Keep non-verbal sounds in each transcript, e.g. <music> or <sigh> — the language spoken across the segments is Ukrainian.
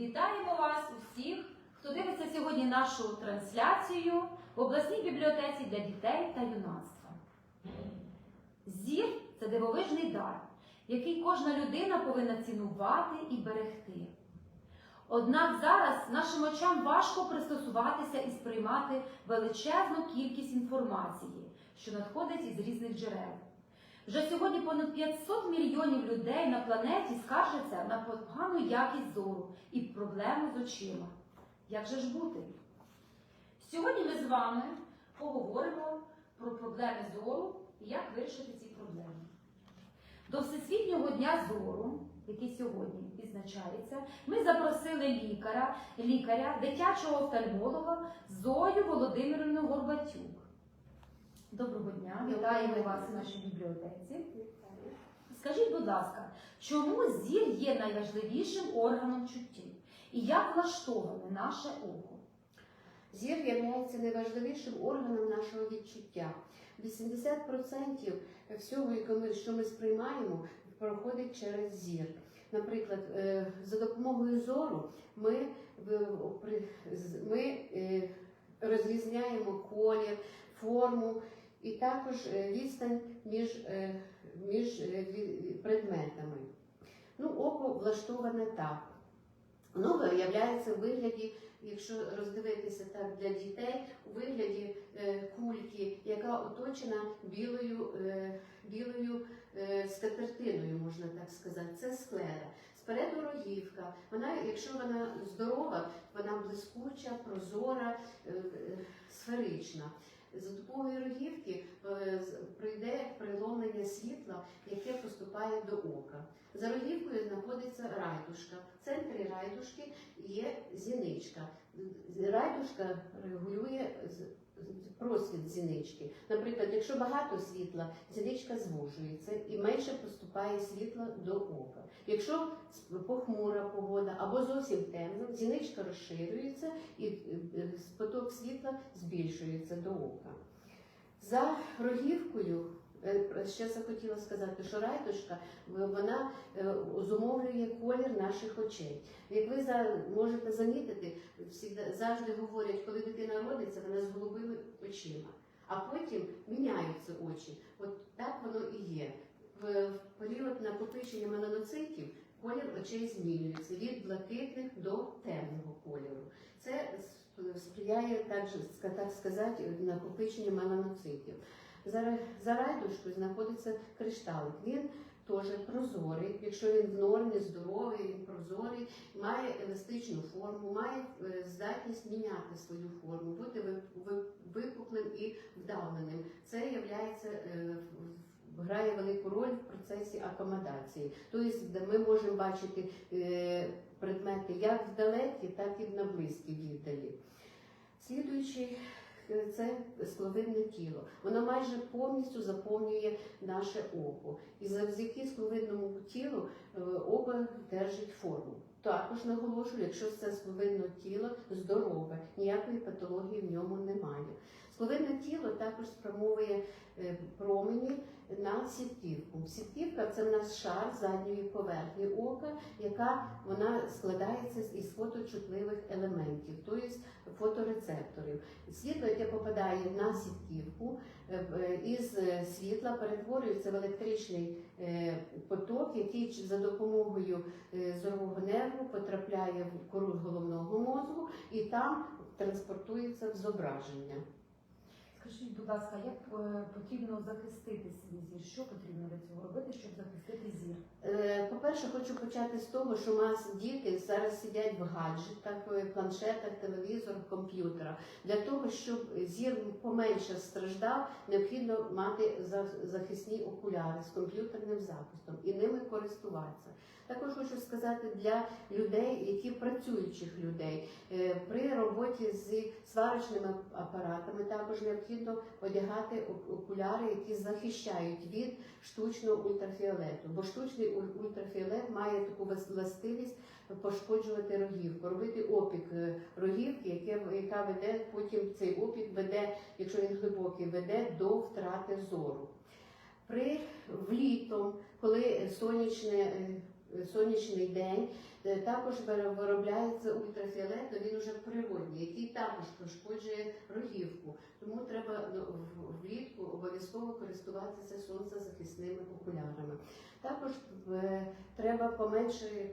Вітаємо вас усіх, хто дивиться сьогодні нашу трансляцію в обласній бібліотеці для дітей та юнацтва. Зір це дивовижний дар, який кожна людина повинна цінувати і берегти. Однак зараз нашим очам важко пристосуватися і сприймати величезну кількість інформації, що надходить із різних джерел. Вже сьогодні понад 500 мільйонів людей на планеті скаржаться на погану якість зору і проблеми з очима. Як же ж бути? Сьогодні ми з вами поговоримо про проблеми зору і як вирішити ці проблеми. До Всесвітнього дня зору, який сьогодні відзначається, ми запросили лікаря, лікаря дитячого офтальмолога Зою Володимирівну Горбатюк. Доброго дня, вітаємо вас в нашій бібліотеці. Скажіть, будь ласка, чому зір є найважливішим органом чуттів? І як влаштоване наше око? Зір є найважливішим органом нашого відчуття. 80% всього, що ми сприймаємо, проходить через зір. Наприклад, е, за допомогою зору ми, ми е, розрізняємо колір, форму і також е, відстань між, е, між е, предметами. Ну, око влаштоване так. Воно виявляється в вигляді, якщо роздивитися так для дітей, у вигляді кульки, яка оточена білою, білою скатертиною, можна так сказати. Це склера. Спереду рогівка. Вона, якщо вона здорова, вона блискуча, прозора, сферична. За допомогою рогівки е, прийде приломлення світла, яке поступає до ока. За рогівкою знаходиться райдушка. В центрі райдушки є зіничка. Райдушка регулює просвіт зінички. Наприклад, якщо багато світла, зіничка звужується і менше поступає світла до ока. Якщо похмура погода або зовсім темно, зіничка розширюється і е, е, поток світла збільшується до ока. За рогівкою ще захотіла сказати, що райдушка в- вона е, зумовлює колір наших очей. Як ви можете замітити, завжди говорять, коли дитина родиться, вона з голубими очима, а потім міняються очі. От так воно і є. В період накопичення меланоцитів колір очей змінюється від блакитних до темного кольору. Це сприяє так, так сказати накопиченню меланоцитів. За, за райдушкою знаходиться кришталик. Він теж прозорий. Якщо він в нормі, здоровий, він прозорий, має еластичну форму, має е, здатність міняти свою форму, бути ви- ви- випуклим і вдавленим. Це являється е, грає велику роль в процесі акомодації. Тобто, ми можемо бачити е, предмети як вдалекі, так і на близькій віддалі. Слідуючий це скловидне тіло. Воно майже повністю заповнює наше око. І завдяки скловидному тілу е, око держить форму. Також наголошую, якщо це скловидне тіло здорове, ніякої патології в ньому немає. Скловидне тіло також спрямовує е, промені на сітківку. Сітківка це в нас шар задньої поверхні ока, яка вона складається із фоточутливих елементів, тобто фоторецепторів. Світло, яке попадає на сітківку, е, е, із е, світла перетворюється в електричний поток, який за допомогою зорового нерву потрапляє в кору головного мозку і там транспортується в зображення. Скажіть, будь ласка, як е, потрібно захистити свій зір? Що потрібно для цього робити, щоб захистити зір? Е, По-перше, хочу почати з того, що у нас діти зараз сидять в гаджетах, е, планшетах, телевізорах, комп'ютерах. Для того, щоб зір поменше страждав, необхідно мати за- захисні окуляри з комп'ютерним захистом і ними користуватися. Також хочу сказати для людей, які працюючих людей е, при роботі з сварочними апаратами, також необхідно одягати окуляри, які захищають від штучного ультрафіолету, бо штучний ультрафіолет має таку властивість пошкоджувати рогівку, робити опік е, рогівки, яка веде потім цей опік веде, якщо він глибокий, веде до втрати зору. При влітом, коли сонячне е, сонячний день. Е, Також виробляється ультрафіолет, він уже природній, який також пошкоджує рогівку. Тому треба ну, влітку обов'язково користуватися сонцезахисними окулярами. Також е, треба поменше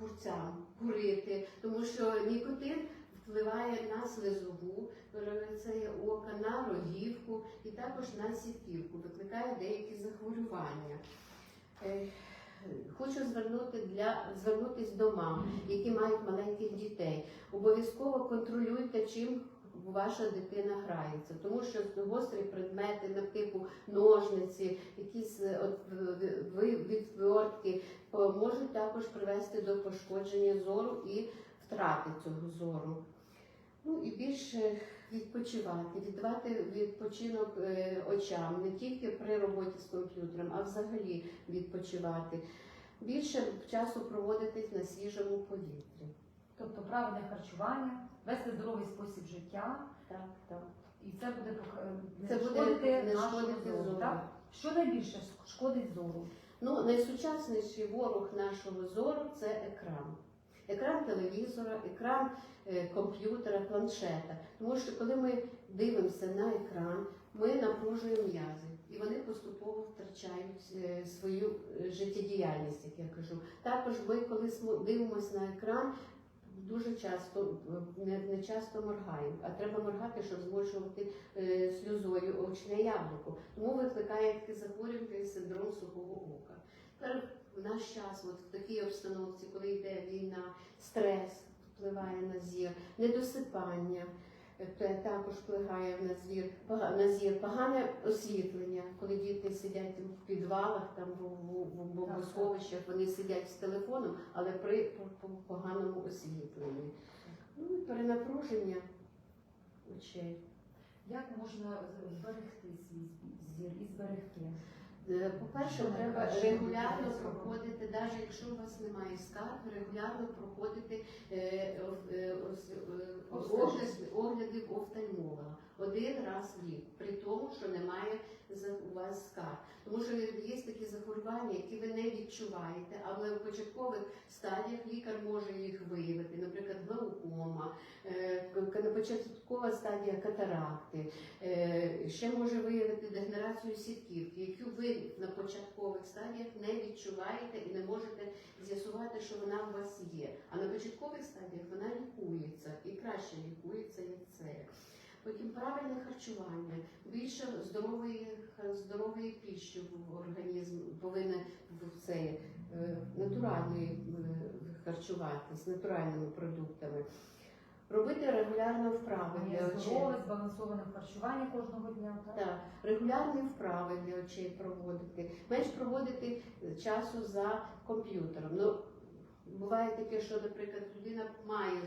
курцям курити, тому що нікотин впливає на слизову, е, це ока, на рогівку і також на сітківку, викликає деякі захворювання. Хочу звернути для звернутись до мам, які мають маленьких дітей. Обов'язково контролюйте, чим ваша дитина грається, тому що гострі предмети на типу ножниці, якісь е, відвертки можуть також привести до пошкодження зору і втрати цього зору. Ну і більше відпочивати, віддавати відпочинок е, очам не тільки при роботі з комп'ютером, а взагалі відпочивати. Більше часу проводити на свіжому повітрі. Тобто правильне харчування, вести здоровий спосіб життя, Так, так. і це буде не Це буде шкодити не шкодити зору. зору. Так? Що найбільше шкодить зору? Ну, найсучасніший ворог нашого зору це екран. Екран телевізора, екран е, комп'ютера, планшета. Тому що коли ми дивимося на екран, ми напружуємо м'язи, і вони поступово втрачають е, свою е, життєдіяльність, як я кажу. Також ми, коли дивимося на екран, дуже часто не, часто моргаємо, а треба моргати, щоб змочувати е, сльозою очне яблуко. Тому викликає таке захворювання синдром сухого ока. В наш час, от в такій обстановці, коли йде війна, стрес впливає на зір, недосипання. е, Також впливає на зір, на зір, погане освітлення, коли діти сидять в підвалах, там в, бомбосховищах, вони сидять з телефоном, але при по- по- поганому освітленні. Ну і перенапруження очей. Як можна зберегти свій зір і зберегти? Е, По-перше, треба регулярно проходити, навіть якщо у вас немає скарг, регулярно проходити е, е, огляди, огляди в офтальмолога один раз в рік, при тому, що немає у вас скарг. Тому що є такі захворювання, які ви не відчуваєте, але в початкових стадіях лікар може їх виявити, наприклад, глаукома, е, початкова стадія катаракти, Е, ще може виявити дегенерацію сітківки, яку ви на початкових стадіях не відчуваєте і не можете з'ясувати, що вона у вас є. А на початкових стадіях вона лікується і краще лікується, як це. Потім правильне харчування, більше здорової, здорової піші в організм повинен це е, натуральної е, харчуватись, натуральними продуктами. Робити регулярно вправи для очей. здорове, збалансоване харчування кожного дня. Так? Так, регулярні вправи для очей проводити, менш проводити часу за комп'ютером. Ну, буває таке, що, наприклад, людина має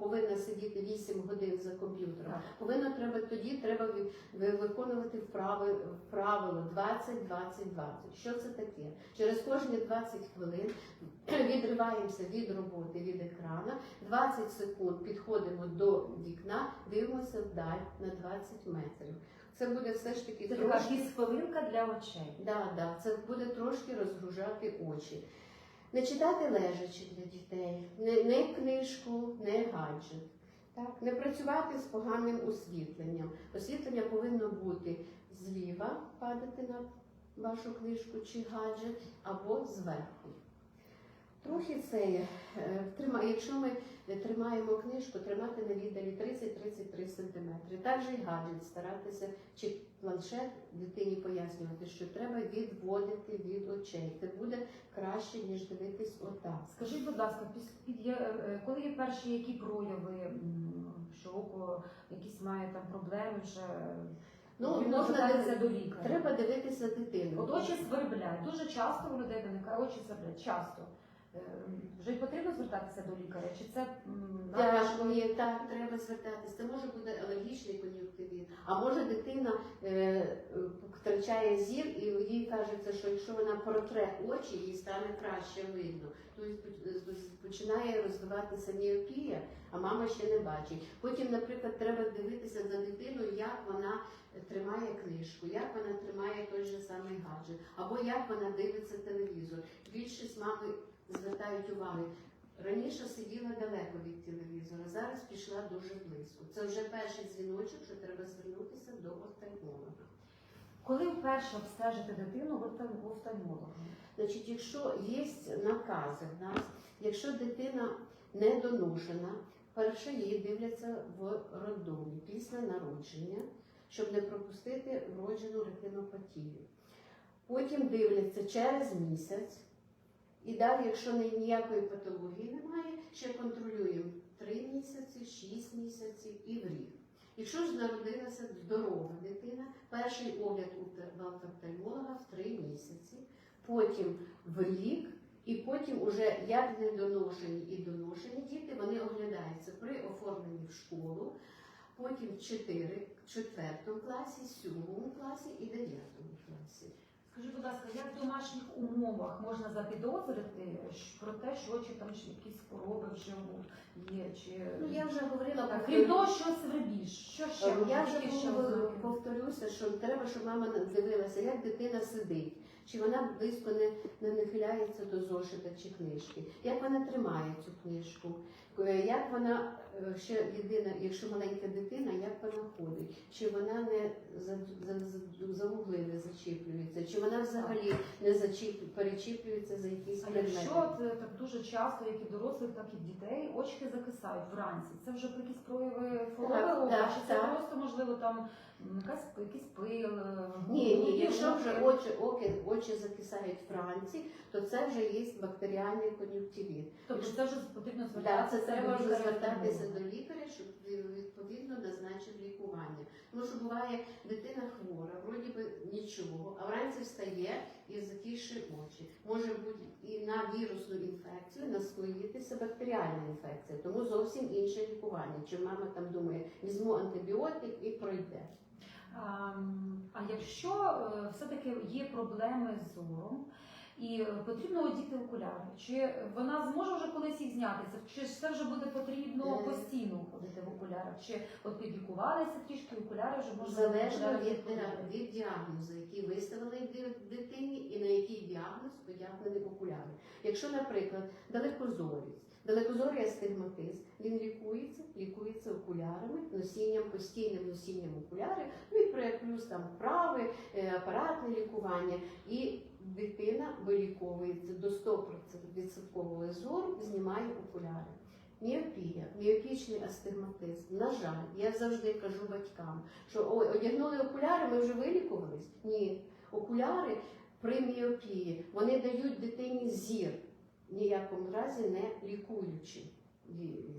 повинна сидіти 8 годин за комп'ютером. Так. Повинно треба тоді треба ви- ви- виконувати вправи правило 20-20-20. Що це таке? Через кожні 20 хвилин <clears throat> відриваємося від роботи від екрана, 20 секунд підходимо до вікна, дивимося вдаль на 20 метрів. Це буде все ж таки Це така хвилинка для очей. да, да, це буде трошки розгружати очі. Не читати лежачи для дітей, не, не книжку, не гаджет. Так, не працювати з поганим освітленням. Освітлення повинно бути зліва, падати на вашу книжку чи гаджет, або зверху. Трохи це е, Якщо ми тримаємо книжку, тримати на віддалі 30-33 см. Також і гаджет старатися чи планшет дитині пояснювати, що треба відводити від очей. Це буде краще, ніж дивитись отак. Скажіть, будь ласка, є- е, коли є перші які прояви, що око якісь має там проблеми, вже Ну, потрібно можна звертатися див- до лікаря. Треба дивитися дитину. От очі сверблять. Дуже часто у людей виникає очі сверблять. Часто. Е, Вже й звертатися до лікаря? Чи це м, важко? ні, так, треба звертатися. Це може бути алергічний кон'юнктивіт, а може дитина е, е, втрачає зір і їй кажеться, що якщо вона протре очі, їй стане краще видно. Тобто поч- починає розвиватися міопія, а мама ще не бачить. Потім, наприклад, треба дивитися за дитиною, як вона тримає книжку, як вона тримає той же самий гаджет, або як вона дивиться телевізор. Більшість мами звертають увагу. Раніше сиділа далеко від телевізора, зараз пішла дуже близько. Це вже перший дзвіночок, що треба звернутися до офтальмолога. Коли вперше обстежити дитину в офталь- в офтальмолога? Значить, якщо є накази в нас, якщо дитина недоношена, перше її дивляться в роддомі після народження, щоб не пропустити вроджену ретинопатію. Потім дивляться через місяць. І далі, якщо ні- ніякої патології немає, ще контролюємо 3 місяці, 6 місяців і в рік. Якщо ж народилася здорова дитина, перший огляд у офтальмолога в 3 місяці, потім в рік, і потім уже як недоношені і доношені діти, вони оглядаються при оформленні в школу, потім в 4, в 4 класі, 7 класі і 9 класі. Скажи, будь ласка, як в домашніх умовах можна запідозрити про те, що чи там чи якісь хвороби вже є, чи Ну, я вже говорила так, крім того, що свирбіж, що ще Е, Я вже ще повторюся, що треба, щоб мама дивилася, як дитина сидить, чи вона близько не, не нахиляється до зошита чи книжки, як вона тримає цю книжку, як вона е, ще єдина, якщо маленька дитина, як вона ходить, чи вона не за, вугли не зачіплюється, чи вона взагалі не зачіп, перечіплюється за якісь А предмети. якщо це так дуже часто, як і дорослих, так і дітей, очки закисають вранці, це вже про якісь прояви хвороби Так, чи це так. просто можливо там якась якийсь пил? е, Ні, ні, якщо вже очі, оки, очі закисають вранці, то це вже є бактеріальний кон'юнктивіт. Тобто це вже потрібно звертатися. Треба вже звертатися до лікаря, щоб відповідно назначив лікування. Тому що буває, дитина хвора, вроді би нічого, а вранці встає і затіші очі. Може бути і на вірусну інфекцію наслоїтися бактеріальна інфекція, тому зовсім інше лікування. Чи мама там думає, візьму антибіотик і пройде. А, а якщо е, все-таки є проблеми з зором і потрібно одіти окуляри, чи вона зможе вже колись їх знятися? Чи ж це вже буде потрібно Е. постійно ходити в окулярах? Чи от підлікувалися трішки окуляри вже можна Залежно від, від діагнозу, який виставили дитині, і на який діагноз одягнені окуляри. Якщо, наприклад, далекозорість, далекозорий астигматизм, він лікується, лікується окулярами, носінням, постійним носінням окулярів, ну і плюс там вправи, е, апаратне лікування. І дитина виліковується до 100% зору, знімає окуляри. Міопія, міопічний астигматизм. На жаль, я завжди кажу батькам, що ой, одягнули окуляри, ми вже вилікувались. Ні, окуляри при міопії вони дають дитині зір, ніякому разі не лікуючи.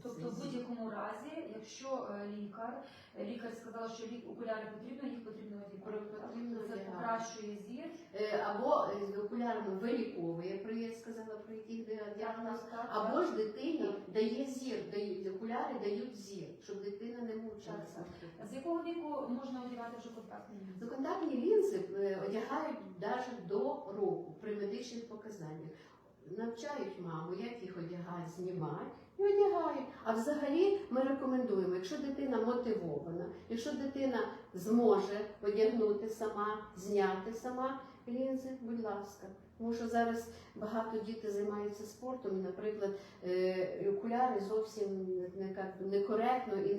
Тобто в будь-якому разі, якщо е, лікар, лікар сказала, що лік- окуляри потрібно, їх потрібно одягати. Потрібно Це покращує зір. Е, Або е, з окулярами виліковує, при я сказала про яких діагноз, або ж дитині дає зір, дають окуляри дають зір, щоб дитина не мучилася. З якого віку можна одягати вже контактні лінзи? Ну, контактні лінзи одягають навіть до року при медичних показаннях. Навчають маму, як їх одягають, знімають і одягають. А взагалі ми рекомендуємо, якщо дитина мотивована, якщо дитина зможе одягнути сама, зняти сама лінзи, будь ласка. Тому що зараз багато дітей займаються спортом, і, наприклад, е, окуляри зовсім не, не, некоректно і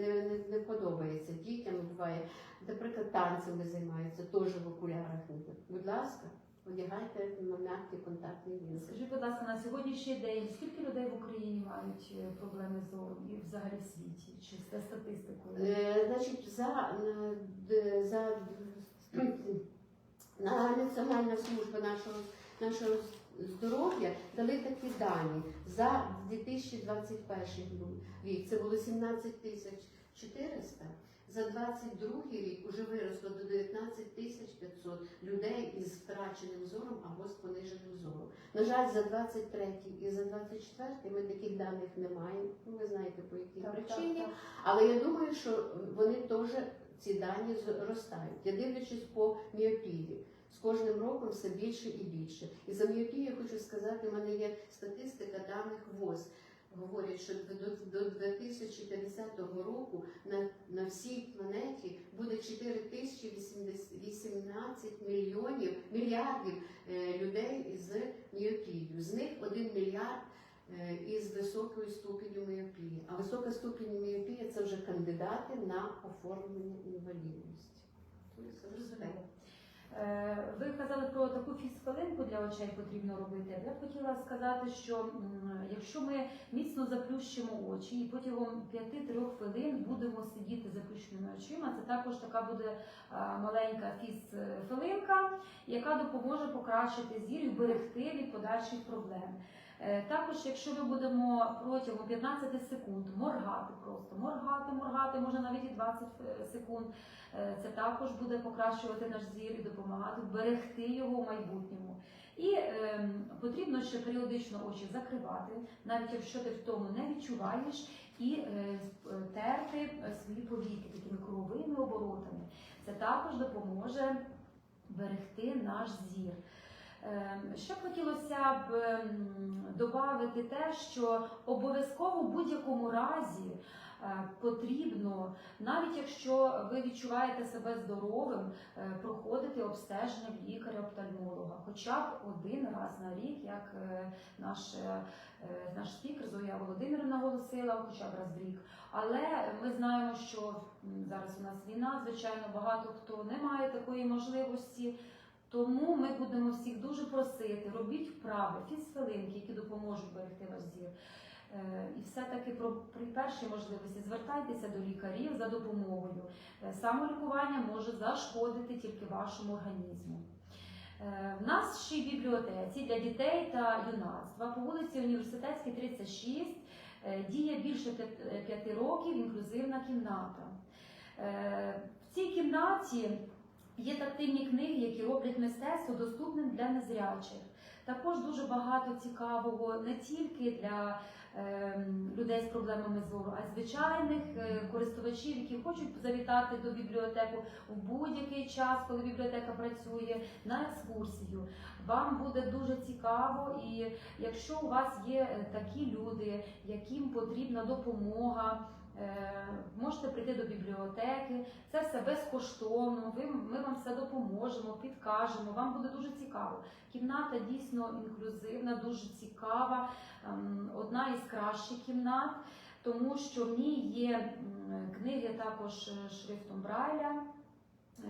не подобається дітям. Буває, наприклад, танцями займаються теж в окулярах. Будь ласка, одягайте на м'які контактні лінзи. Скажіть, будь ласка, на сьогоднішній день скільки людей в Україні мають е, проблеми з і взагалі в світі? Чи це статистикою? Е, значить, за, е, за <clears throat> на Національна служба нашого, нашого здоров'я дали такі дані за 2021 рік. Це було 17 тисяч 400. За 22 рік вже виросло до 19 тисяч 500 людей із втраченим зором або з пониженим зором. На жаль, за 23 і за 24 ми таких даних не маємо. Ну, ви знаєте, по якій причині. Але я думаю, що вони теж ці дані зростають. Я дивлячись по міопії. З кожним роком все більше і більше. І за міопію я хочу сказати, в мене є статистика даних ВОЗ. Говорять, що до, до 2050 року на, на всій планеті буде 4018 мільйонів мільярдів е, людей з міопією. З них 1 мільярд е, із високою ступенью міопії. А висока ступінь міопії це вже кандидати на оформлення інвалідності. Тобто, Ви казали про таку фізхвилинку для очей потрібно робити. Я б хотіла сказати, що якщо ми міцно заплющимо очі і протягом 5-3 хвилин будемо сидіти заплющеними очима, це також така буде а, маленька фізхвилинка, яка допоможе покращити зір і вберегти від подальших проблем. Е, Також, якщо ми будемо протягом 15 секунд моргати, просто моргати, моргати, може навіть і 20 секунд, Е, Це також буде покращувати наш зір і допомагати вберегти його в майбутньому. І е, потрібно ще періодично очі закривати, навіть якщо ти в тому не відчуваєш, і е, е, терти е, свої повіки такими круговими оборотами. Це також допоможе берегти наш зір. Е, Ще б хотілося б додати те, що обов'язково в будь-якому разі е, потрібно, навіть якщо ви відчуваєте себе здоровим, е, проходити обстеження в лікаря-офтальмолога, хоча б один раз на рік, як е, наш, наш спікер Зоя Володимирівна наголосила, хоча б раз в рік. Але ми знаємо, що зараз у нас війна, звичайно, багато хто не має такої можливості. Тому ми будемо всіх дуже просити, робіть вправи, фізхвилинки, які допоможуть берегти ваш зір. Е, І все-таки при першій можливості звертайтеся до лікарів за допомогою. Е, Самолікування може зашкодити тільки вашому організму. Е, В нашій бібліотеці для дітей та юнацтва по вулиці Університетській 36 е, діє більше п'ят- п'яти років інклюзивна кімната. В цій кімнаті є тактильні книги, які роблять мистецтво доступним для незрячих. Також дуже багато цікавого не тільки для ем, людей з проблемами зору, а й звичайних е, користувачів, які хочуть завітати до бібліотеку в будь-який час, коли бібліотека працює, на екскурсію. Вам буде дуже цікаво, і якщо у вас є е, такі люди, яким потрібна допомога. Е, Можете прийти до бібліотеки, це все безкоштовно. Ви, ми вам все допоможемо, підкажемо. Вам буде дуже цікаво. Кімната дійсно інклюзивна, дуже цікава, ем, одна із кращих кімнат, тому що в ній є книги також е, шрифтом Брайля.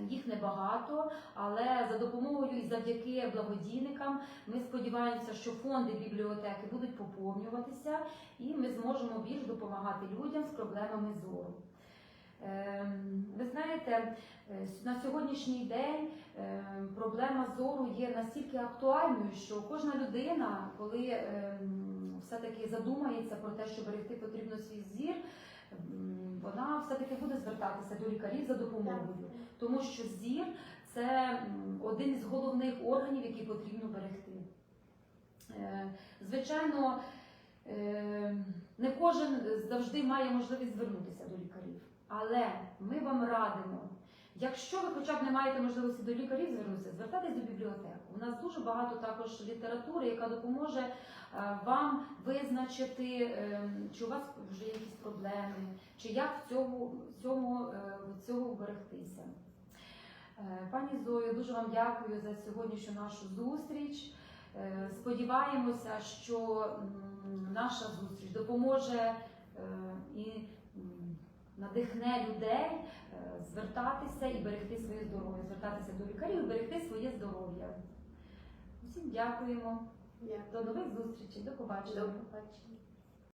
Їх небагато, але за допомогою і завдяки благодійникам ми сподіваємося, що фонди бібліотеки будуть поповнюватися, і ми зможемо більш допомагати людям з проблемами зору. Ем, Ви знаєте, е, на сьогоднішній день ем, проблема зору є настільки актуальною, що кожна людина, коли ем, все-таки задумається про те, що берегти потрібно свій зір, вона все-таки буде звертатися до лікарів за допомогою, тому що зір це один із головних органів, які потрібно берегти. Е, Звичайно, е, не кожен завжди має можливість звернутися до лікарів. Але ми вам радимо, якщо ви хоча б не маєте можливості до лікарів звернутися, звертайтесь до бібліотеки. У нас дуже багато також літератури, яка допоможе е, вам визначити, чи у вас вже якісь проблеми, чи як в цьому, в цьому, в цього вберегтися. Е, Пані Зою, дуже вам дякую за сьогоднішню нашу зустріч. Е, Сподіваємося, що наша зустріч допоможе е, і надихне людей звертатися і берегти своє здоров'я, звертатися до лікарів і берегти своє здоров'я. Усім дякуємо. Дякую. До нових зустрічей, до побачення. До побачення.